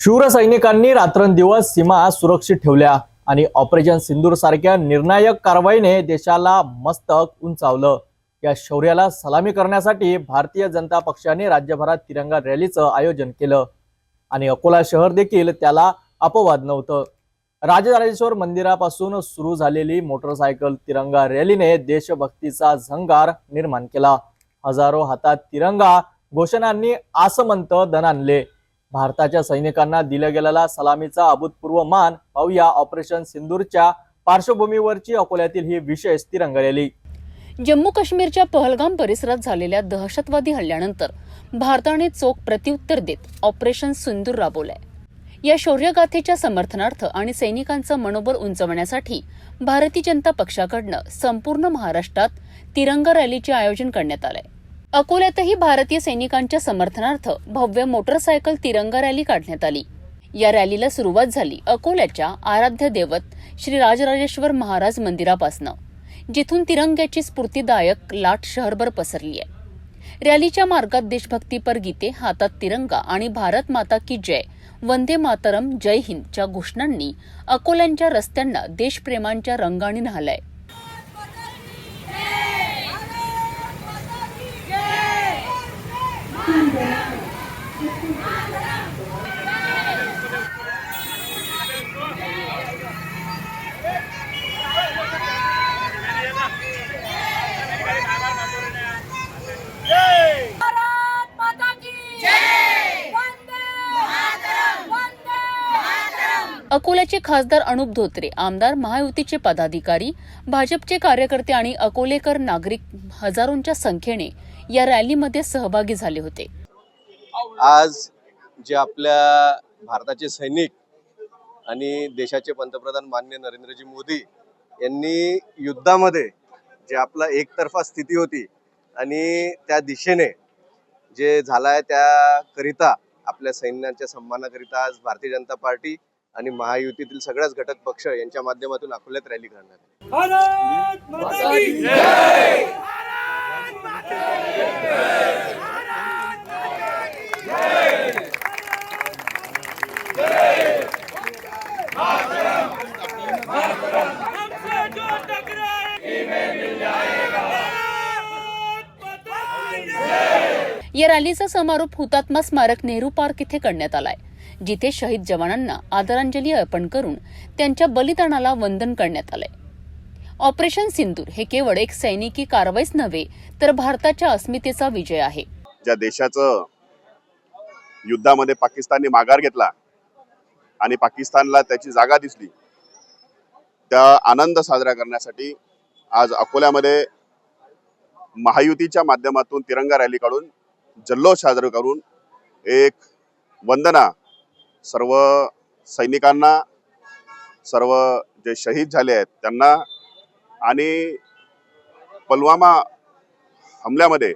शूर सैनिकांनी रात्रंदिवस सीमा सुरक्षित ठेवल्या आणि ऑपरेशन सिंदूर सारख्या निर्णायक कारवाईने देशाला मस्तक उंचावलं. या शौर्याला सलामी करण्यासाठी भारतीय जनता पक्षाने राज्यभरात तिरंगा रॅलीचं आयोजन केलं. आणि अकोला शहर देखील त्याला अपवाद नव्हतं. राजराजेश्वर मंदिरापासून सुरू झालेली मोटरसायकल तिरंगा रॅलीने देशभक्तीचा झंगार निर्माण केला. हजारो हातात तिरंगा घोषणांनी आसमंत दणानले भारताच्या सैनिकांना दिल्या गेलेला सलामीचा अभूतपूर्व मान पाहूया ऑपरेशन सिंदूरच्या पार्श्वभूमीवरची अकोल्यातील ही विशेष तिरंगा जम्मू काश्मीरच्या पहलगाम परिसरात झालेल्या दहशतवादी हल्ल्यानंतर भारताने चोख प्रत्युत्तर देत ऑपरेशन सिंदूर राबवलंय. या शौर्यगाथेच्या समर्थनार्थ आणि सैनिकांचं मनोबल उंचवण्यासाठी भारतीय जनता पक्षाकडनं संपूर्ण महाराष्ट्रात तिरंगा रॅलीचे आयोजन करण्यात आलंय. अकोल्यातही भारतीय सैनिकांच्या समर्थनार्थ भव्य मोटरसायकल तिरंगा रॅली काढण्यात आली. या रॅलीला सुरुवात झाली अकोल्याच्या आराध्य दैवत श्री राजराजेश्वर महाराज मंदिरापासनं जिथून तिरंग्याची स्फूर्तीदायक लाट शहरभर पसरली आहे. रॅलीच्या मार्गात देशभक्तीपर गीते हातात तिरंगा आणि भारत माता की जय वंदे मातरम जय हिंदच्या घोषणांनी अकोल्यांच्या रस्त्यांना देशप्रेमांच्या रंगाने न्हालाय भारत माता की जय वंदे मातरम वंदे मातरम अकोल्याचे खासदार अनुप धोत्रे आमदार महायुतीचे पदाधिकारी भाजपचे कार्यकर्ते आणि अकोलेकर नागरिक हजारोंच्या संख्येने या रॅलीमध्ये सहभागी झाले होते. आज जे आपल्या भारताचे सैनिक आणि देशाचे पंतप्रधान मान्य नरेंद्रजी मोदी यांनी युद्धामध्ये जे आपला एकतर्फा स्थिती होती आणि त्या दिशेने जे झालं आहे त्याकरिता आपल्या सैन्याच्या सन्मानाकरिता आज भारतीय जनता पार्टी आणि महायुतीतील सगळ्याच घटक पक्ष यांच्या माध्यमातून अकोल्यात रॅली करण्यात आली. भारत माता की जय भारत माता की हमसे जो टकराए मिल जाएगा भारत माता की जय या रॅलीचा समारोप हुतात्मा स्मारक नेहरू पार्क इथे करण्यात आलाय जिथे शहीद जवानांना आदरांजली अर्पण करून त्यांच्या बलिदानाला वंदन करण्यात आलंय. ऑपरेशन सिंदूर हे केवळ एक सैनिकी कारवाईच नव्हे तर भारताच्या अस्मितेचा विजय आहे. ज्या देशाचं युद्धामध्ये पाकिस्तानने माघार घेतला आणि पाकिस्तानला त्याची जागा दिसली त्या आनंद साजरा करण्यासाठी आज अकोल्यामध्ये महायुतीच्या माध्यमातून तिरंगा रॅली काढून जल्लोष साजरा करून एक वंदना सर्व सैनिकांना सर्व जे शहीद झाले आहेत त्यांना आणि पुलवामा हमल्यामध्ये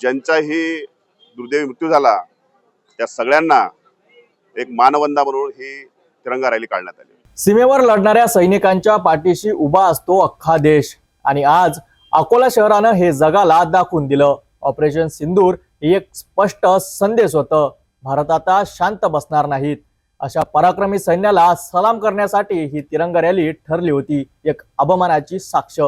ज्यांचाही दुर्दैवी मृत्यू झाला त्या सगळ्यांना एक मानवंदा म्हणून ही तिरंगा रॅली काढण्यात आली. सीमेवर लढणाऱ्या सैनिकांच्या पाठीशी उभा असतो अख्खा देश आणि आज अकोला शहरानं हे जगाला दाखवून दिलं. ऑपरेशन सिंदूर हे एक स्पष्ट संदेश होतं. भारत आता शांत बसणार नाहीत. अशा पराक्रमी सैन्याला सलाम करण्यासाठी ही तिरंगा रॅली ठरली होती. एक अभिमानाची साक्ष.